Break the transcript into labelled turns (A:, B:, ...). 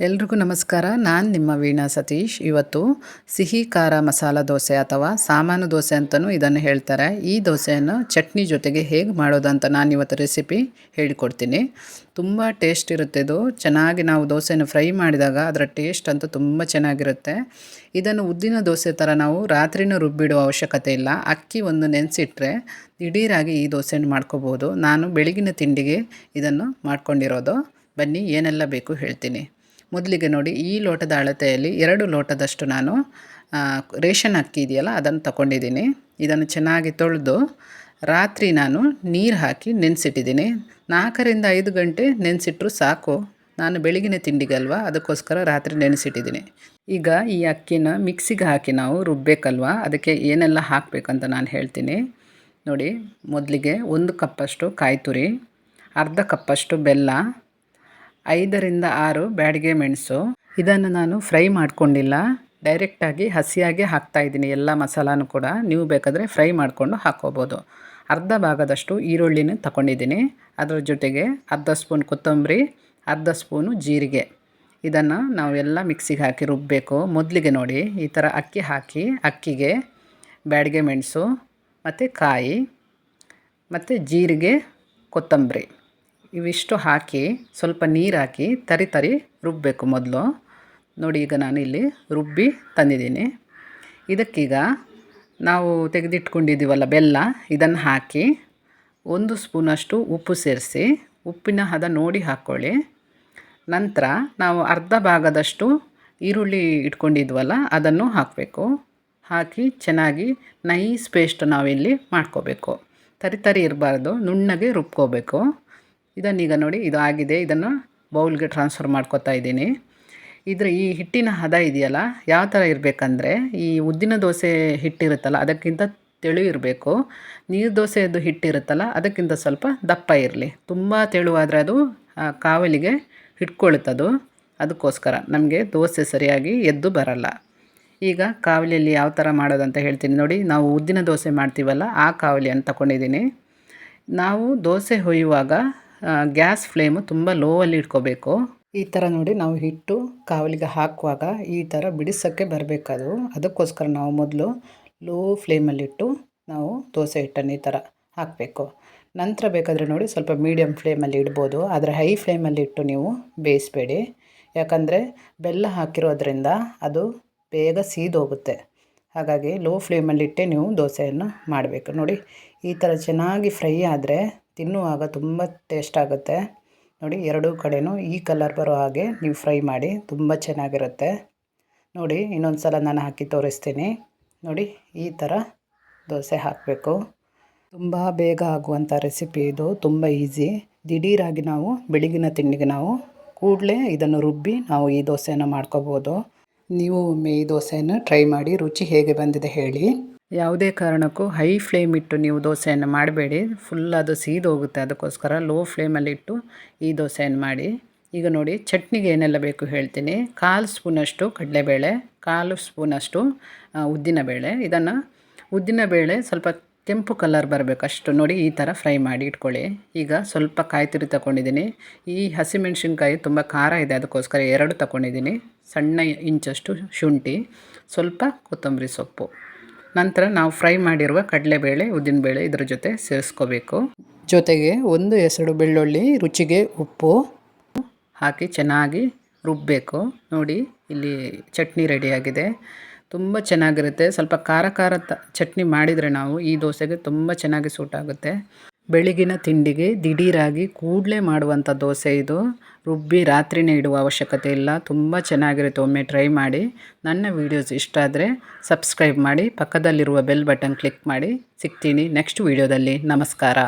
A: ಎಲ್ರಿಗೂ ನಮಸ್ಕಾರ. ನಾನು ನಿಮ್ಮ ವೀಣಾ ಸತೀಶ್. ಇವತ್ತು ಸಿಹಿ, ಖಾರ, ಮಸಾಲ ದೋಸೆ ಅಥವಾ ಸಾಮಾನು ದೋಸೆ ಅಂತಲೂ ಇದನ್ನು ಹೇಳ್ತಾರೆ. ಈ ದೋಸೆಯನ್ನು ಚಟ್ನಿ ಜೊತೆಗೆ ಹೇಗೆ ಮಾಡೋದು ಅಂತ ನಾನು ಇವತ್ತು ರೆಸಿಪಿ ಹೇಳಿಕೊಡ್ತೀನಿ. ತುಂಬ ಟೇಸ್ಟ್ ಇರುತ್ತೆ ಇದು. ಚೆನ್ನಾಗಿ ನಾವು ದೋಸೆನ ಫ್ರೈ ಮಾಡಿದಾಗ ಅದರ ಟೇಸ್ಟ್ ಅಂತೂ ತುಂಬ ಚೆನ್ನಾಗಿರುತ್ತೆ. ಇದನ್ನು ಉದ್ದಿನ ದೋಸೆ ಥರ ನಾವು ರಾತ್ರಿನೂ ರುಬ್ಬಿಡುವ ಅವಶ್ಯಕತೆ ಇಲ್ಲ. ಅಕ್ಕಿ ಒಂದು ನೆನೆಸಿಟ್ರೆ ದಿಢೀರಾಗಿ ಈ ದೋಸೆಯನ್ನು ಮಾಡ್ಕೋಬೋದು. ನಾನು ಬೆಳಗಿನ ತಿಂಡಿಗೆ ಇದನ್ನು ಮಾಡ್ಕೊಂಡಿರೋದು. ಬನ್ನಿ, ಏನೆಲ್ಲ ಬೇಕು ಹೇಳ್ತೀನಿ. ಮೊದಲಿಗೆ ನೋಡಿ ಈ ಲೋಟದ ಅಳತೆಯಲ್ಲಿ ಎರಡು ಲೋಟದಷ್ಟು ನಾನು ರೇಷನ್ ಅಕ್ಕಿ ಇದೆಯಲ್ಲ, ಅದನ್ನು ತಗೊಂಡಿದ್ದೀನಿ. ಇದನ್ನು ಚೆನ್ನಾಗಿ ತೊಳೆದು ರಾತ್ರಿ ನಾನು ನೀರು ಹಾಕಿ ನೆನೆಸಿಟ್ಟಿದ್ದೀನಿ. ನಾಲ್ಕರಿಂದ ಐದು ಗಂಟೆ ನೆನೆಸಿಟ್ರು ಸಾಕು. ನಾನು ಬೆಳಗಿನ ತಿಂಡಿಗಲ್ವ, ಅದಕ್ಕೋಸ್ಕರ ರಾತ್ರಿ ನೆನೆಸಿಟ್ಟಿದ್ದೀನಿ. ಈಗ ಈ ಅಕ್ಕಿನ ಮಿಕ್ಸಿಗೆ ಹಾಕಿ ನಾವು ರುಬ್ಬೇಕಲ್ವ? ಅದಕ್ಕೆ ಏನೆಲ್ಲ ಹಾಕಬೇಕಂತ ನಾನು ಹೇಳ್ತೀನಿ. ನೋಡಿ, ಮೊದಲಿಗೆ ಒಂದು ಕಪ್ಪಷ್ಟು ಕಾಯಿ ತುರಿ ಅರ್ಧ ಕಪ್ಪಷ್ಟು ಬೆಲ್ಲ ಐದರಿಂದ ಆರು ಬ್ಯಾಡಿಗೆ ಮೆಣಸು. ಇದನ್ನು ನಾನು ಫ್ರೈ ಮಾಡಿಕೊಂಡಿಲ್ಲ. ಡೈರೆಕ್ಟಾಗಿ ಹಸಿಯಾಗಿ ಹಾಕ್ತಾಯಿದ್ದೀನಿ ಎಲ್ಲ ಮಸಾಲಾನು ಕೂಡ. ನೀವು ಬೇಕಾದರೆ ಫ್ರೈ ಮಾಡಿಕೊಂಡು ಹಾಕ್ಕೋಬೋದು ಅರ್ಧ ಭಾಗದಷ್ಟು ಈರುಳ್ಳಿನ ತಗೊಂಡಿದ್ದೀನಿ ಅದರ ಜೊತೆಗೆ ಅರ್ಧ ಸ್ಪೂನ್ ಕೊತ್ತಂಬರಿ, ಅರ್ಧ ಸ್ಪೂನು ಜೀರಿಗೆ. ಇದನ್ನು ನಾವೆಲ್ಲ ಮಿಕ್ಸಿಗೆ ಹಾಕಿ ರುಬ್ಬಬೇಕು ಮೊದಲಿಗೆ ನೋಡಿ, ಈ ಥರ ಅಕ್ಕಿ ಹಾಕಿ, ಅಕ್ಕಿಗೆ ಬ್ಯಾಡಿಗೆ ಮೆಣಸು, ಮತ್ತು ಕಾಯಿ, ಮತ್ತು ಜೀರಿಗೆ, ಕೊತ್ತಂಬರಿ. ಇವಿಷ್ಟು ಹಾಕಿ, ಸ್ವಲ್ಪ ನೀರು ಹಾಕಿ, ತರಿ ತರಿ ರುಬ್ಬಬೇಕು ಮೊದಲು. ನೋಡಿ, ಈಗ ನಾನು ಇಲ್ಲಿ ರುಬ್ಬಿ ತಂದಿದ್ದೀನಿ. ಇದಕ್ಕೀಗ ನಾವು ತೆಗೆದಿಟ್ಕೊಂಡಿದ್ದೀವಲ್ಲ ಬೆಲ್ಲ, ಇದನ್ನು ಹಾಕಿ ಒಂದು ಸ್ಪೂನಷ್ಟು ಉಪ್ಪು ಸೇರಿಸಿ, ಉಪ್ಪಿನ ಹದ ನೋಡಿ ಹಾಕ್ಕೊಳ್ಳಿ ನಂತರ ನಾವು ಅರ್ಧ ಭಾಗದಷ್ಟು ಈರುಳ್ಳಿ ಇಟ್ಕೊಂಡಿದ್ವಲ್ಲ, ಅದನ್ನು ಹಾಕಬೇಕು. ಹಾಕಿ ಚೆನ್ನಾಗಿ ನೈಸ್ ಪೇಸ್ಟ್ ನಾವಿಲ್ಲಿ ಮಾಡ್ಕೋಬೇಕು. ತರಿ ತರಿ ಇರಬಾರ್ದು, ನುಣ್ಣಗೆ ರುಬ್ಕೋಬೇಕು. ಇದನ್ನೀಗ ನೋಡಿ, ಇದು ಆಗಿದೆ. ಇದನ್ನು ಬೌಲ್ಗೆ ಟ್ರಾನ್ಸ್ಫರ್ ಮಾಡ್ಕೊತಾ ಇದ್ದೀನಿ. ಇದ್ರ ಈ ಹಿಟ್ಟಿನ ಹದ ಇದೆಯಲ್ಲ, ಯಾವ ಥರ ಇರಬೇಕಂದ್ರೆ, ಈ ಉದ್ದಿನ ದೋಸೆ ಹಿಟ್ಟಿರುತ್ತಲ್ಲ ಅದಕ್ಕಿಂತ ತೆಳು ಇರಬೇಕು. ನೀರು ದೋಸೆಯದ್ದು ಹಿಟ್ಟಿರುತ್ತಲ್ಲ ಅದಕ್ಕಿಂತ ಸ್ವಲ್ಪ ದಪ್ಪ ಇರಲಿ. ತುಂಬ ತೆಳುವಾದರೆ ಅದು ಕಾವಲಿಗೆ ಅದು ಅದಕ್ಕೋಸ್ಕರ ನಮಗೆ ದೋಸೆ ಸರಿಯಾಗಿ ಎದ್ದು ಬರಲ್ಲ. ಈಗ ಕಾವಲಿಯಲ್ಲಿ ಯಾವ ಥರ ಮಾಡೋದಂತ ಹೇಳ್ತೀನಿ ನೋಡಿ, ನಾವು ಉದ್ದಿನ ದೋಸೆ ಮಾಡ್ತೀವಲ್ಲ, ಆ ಕಾವಲಿಯನ್ನು ತಗೊಂಡಿದ್ದೀನಿ ನಾವು ದೋಸೆ ಹೊಯ್ಯುವಾಗ ಗ್ಯಾಸ್ ಫ್ಲೇಮು ತುಂಬ ಲೋವಲ್ಲಿ ಇಟ್ಕೋಬೇಕು. ಈ ಥರ ನೋಡಿ ನಾವು ಹಿಟ್ಟು, ಕಾವಲಿಗೆ ಹಾಕುವಾಗ ಈ ಥರ ಬಿಡಿಸೋಕ್ಕೆ ಬರಬೇಕದು. ಅದಕ್ಕೋಸ್ಕರ ನಾವು ಮೊದಲು ಲೋ ಫ್ಲೇಮಲ್ಲಿಟ್ಟು ನಾವು ದೋಸೆ ಹಿಟ್ಟನ್ನು ಈ ಥರ ಹಾಕಬೇಕು. ನಂತರ ಬೇಕಾದರೆ ನೋಡಿ ಸ್ವಲ್ಪ ಮೀಡಿಯಮ್ ಫ್ಲೇಮಲ್ಲಿ ಇಡ್ಬೋದು. ಆದರೆ ಹೈ ಫ್ಲೇಮಲ್ಲಿ ಇಟ್ಟು ನೀವು ಬೇಯಿಸಬೇಡಿ. ಯಾಕಂದರೆ ಬೆಲ್ಲ ಹಾಕಿರೋದ್ರಿಂದ ಅದು ಬೇಗ ಸೀದೋಗುತ್ತೆ. ಹಾಗಾಗಿ ಲೋ ಫ್ಲೇಮಲ್ಲಿಟ್ಟೆ ನೀವು ದೋಸೆಯನ್ನು ಮಾಡಬೇಕು. ನೋಡಿ ಈ ಥರ ಚೆನ್ನಾಗಿ ಫ್ರೈ ಆದರೆ ತಿನ್ನುವಾಗ ತುಂಬ ಟೇಸ್ಟ್ ಆಗುತ್ತೆ. ನೋಡಿ, ಎರಡೂ ಕಡೆಯೂ ಈ ಕಲರ್ ಬರೋ ಹಾಗೆ ನೀವು ಫ್ರೈ ಮಾಡಿ ತುಂಬ ಚೆನ್ನಾಗಿರುತ್ತೆ. ನೋಡಿ ಇನ್ನೊಂದು ಸಲ ನಾನು ಹಾಕಿ ತೋರಿಸ್ತೀನಿ. ನೋಡಿ, ಈ ಥರ ದೋಸೆ ಹಾಕಬೇಕು. ತುಂಬ ಬೇಗ ಆಗುವಂಥ ರೆಸಿಪಿ ಇದು, ತುಂಬ ಈಸಿ ದಿಢೀರಾಗಿ ನಾವು ಬೆಳಗಿನ ತಿಂಡಿಗೆ ನಾವು ಕೂಡಲೇ ಇದನ್ನು ರುಬ್ಬಿ ನಾವು ಈ ದೋಸೆಯನ್ನು ಮಾಡ್ಕೋಬೋದು. ನೀವು ಒಮ್ಮೆ ಈ ದೋಸೆಯನ್ನು ಟ್ರೈ ಮಾಡಿ, ರುಚಿ ಹೇಗೆ ಬಂದಿದೆ ಹೇಳಿ. ಯಾವುದೇ ಕಾರಣಕ್ಕೂ ಹೈ ಫ್ಲೇಮ್ ಇಟ್ಟು ನೀವು ದೋಸೆಯನ್ನು ಮಾಡಬೇಡಿ. ಫುಲ್ ಅದು ಸೀದೋಗುತ್ತೆ ಅದಕ್ಕೋಸ್ಕರ ಲೋ ಫ್ಲೇಮಲ್ಲಿಟ್ಟು ಈ ದೋಸೆಯನ್ನು ಮಾಡಿ. ಈಗ ನೋಡಿ, ಚಟ್ನಿಗೆ ಏನೆಲ್ಲ ಬೇಕು ಹೇಳ್ತೀನಿ. ಕಾಲು ಸ್ಪೂನಷ್ಟು ಕಡಲೆಬೇಳೆ, ಕಾಲು ಸ್ಪೂನಷ್ಟು ಉದ್ದಿನಬೇಳೆ. ಇದನ್ನು ಉದ್ದಿನಬೇಳೆ ಸ್ವಲ್ಪ ಕೆಂಪು ಕಲರ್ ಬರಬೇಕು ಅಷ್ಟು. ನೋಡಿ, ಈ ಥರ ಫ್ರೈ ಮಾಡಿ ಇಟ್ಕೊಳ್ಳಿ. ಈಗ ಸ್ವಲ್ಪ ಕಾಯಿ ತುರಿ ತಗೊಂಡಿದ್ದೀನಿ ಈ ಹಸಿಮೆಣ್ಸಿನ್ಕಾಯಿ ತುಂಬ ಖಾರ ಇದೆ, ಅದಕ್ಕೋಸ್ಕರ ಎರಡು ತಗೊಂಡಿದ್ದೀನಿ ಸಣ್ಣ ಇಂಚಷ್ಟು ಶುಂಠಿ, ಸ್ವಲ್ಪ ಕೊತ್ತಂಬರಿ ಸೊಪ್ಪು. ನಂತರ ನಾವು ಫ್ರೈ ಮಾಡಿರುವ ಕಡಲೆಬೇಳೆ, ಉದ್ದಿನಬೇಳೆ ಇದರ ಜೊತೆ ಸೇರಿಸ್ಕೋಬೇಕು. ಜೊತೆಗೆ ಒಂದು ಹೆಸರು ಬೆಳ್ಳುಳ್ಳಿ, ರುಚಿಗೆ ಉಪ್ಪು ಹಾಕಿ ಚೆನ್ನಾಗಿ ರುಬ್ಬಬೇಕು ನೋಡಿ, ಇಲ್ಲಿ ಚಟ್ನಿ ರೆಡಿಯಾಗಿದೆ ತುಂಬ ಚೆನ್ನಾಗಿರುತ್ತೆ. ಸ್ವಲ್ಪ ಖಾರ ಖಾರ ಚಟ್ನಿ ಮಾಡಿದರೆ ನಾವು ಈ ದೋಸೆಗೆ ತುಂಬ ಚೆನ್ನಾಗಿ ಸೂಟ್ ಆಗುತ್ತೆ. ಬೆಳಗಿನ ತಿಂಡಿಗೆ ದಿಢೀರಾಗಿ ಕೂಡಲೇ ಮಾಡುವಂಥ ದೋಸೆ ಇದು. ರುಬ್ಬಿ ರಾತ್ರಿನೇ ಇಡುವ ಅವಶ್ಯಕತೆ ಇಲ್ಲ. ತುಂಬ ಚೆನ್ನಾಗಿರುತ್ತೆ. ಒಮ್ಮೆ ಟ್ರೈ ಮಾಡಿ. ನನ್ನ ವೀಡಿಯೋಸ್ ಇಷ್ಟ ಆದರೆ ಸಬ್ಸ್ಕ್ರೈಬ್ ಮಾಡಿ. ಪಕ್ಕದಲ್ಲಿರುವ ಬೆಲ್ ಬಟನ್ ಕ್ಲಿಕ್ ಮಾಡಿ. ಸಿಗ್ತೀನಿ ನೆಕ್ಸ್ಟ್ ವೀಡಿಯೋದಲ್ಲಿ. ನಮಸ್ಕಾರ.